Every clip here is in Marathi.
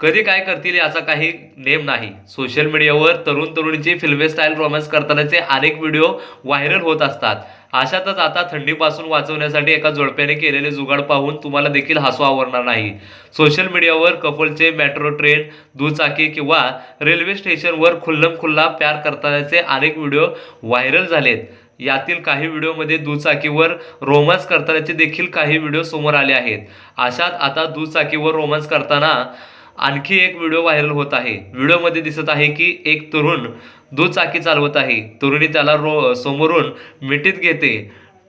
कधी काय करतील याचा काही नेम नाही. सोशल मीडियावर तरुण तरुणीचे फिल्मे स्टाईल रोमॅन्स करतानाचे अनेक व्हिडिओ व्हायरल होत असतात. अशातच आता थंडीपासून वाचवण्यासाठी एका जोडप्याने केलेले जुगाड पाहून तुम्हाला देखील हसू आवरणार नाही. सोशल मीडियावर कपलचे मेट्रो ट्रेन दुचाकी किंवा रेल्वे स्टेशनवर खुल्लम खुल्ला प्यार करतानाचे अनेक व्हिडिओ व्हायरल झालेत. यातील काही व्हिडिओमध्ये दुचाकीवर रोमांस करतानाचे देखील काही व्हिडिओ समोर आले आहेत. अशात आता दुचाकीवर रोमांस करताना आणखी एक व्हिडिओ व्हायरल होत आहे. व्हिडिओमध्ये दिसत आहे की एक तरुण दुचाकी चालवत आहे. तरुणी त्याला रो समोरून मिठीत घेते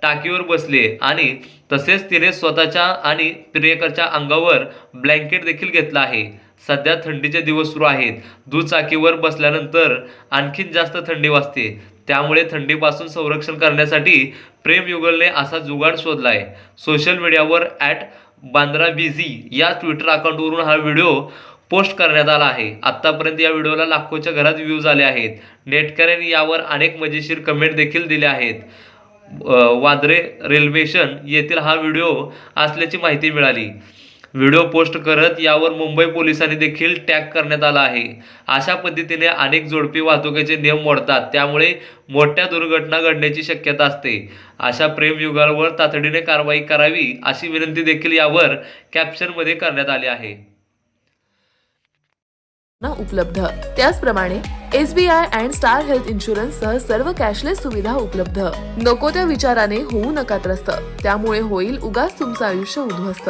टाकीवर बसले आणि तसेच तिने स्वतःच्या आणि प्रियकरच्या अंगावर ब्लँकेट देखील घेतलं आहे. सध्या थंडीचे दिवस सुरू आहेत. दुचाकीवर बसल्यानंतर आणखीन जास्त थंडी वाजते. त्यामुळे थंडीपासून संरक्षण करण्यासाठी प्रेम युगलने असा जुगाड शोधलाय. सोशल मीडियावर ॲट बांद्रा बिझी या ट्विटर अकाउंटवरून हा व्हिडिओ पोस्ट करण्यात आला आहे. आत्तापर्यंत या व्हिडिओला लाखोच्या घरात व्ह्यूज आले आहेत. नेटकऱ्यांनी यावर अनेक मजेशीर कमेंट देखील दिल्या आहेत. वांद्रे रेल्वेशन येथील हा व्हिडिओ असल्याची माहिती मिळाली. व्हिडिओ पोस्ट करत यावर मुंबई पोलिसांनी देखील टॅग करण्यात आला आहे. अशा पद्धतीने अनेक जोडपी वाहतुकीचे नियम मोडतात. त्यामुळे मोठ्या दुर्घटना घडण्याची शक्यता असते. अशा प्रेमयुगावर तातडीने कारवाई करावी अशी विनंती देखील यावर कॅप्शनमध्ये करण्यात आली आहे. ना उपलब्ध. त्याचप्रमाणे S B I and star health insurance सह सर्व कॅशलेस सुविधा उपलब्ध. नको त्या विचाराने होऊ नका त्रस्त. त्यामुळे होईल उगाच तुमचं आयुष्य उद्ध्वस्त.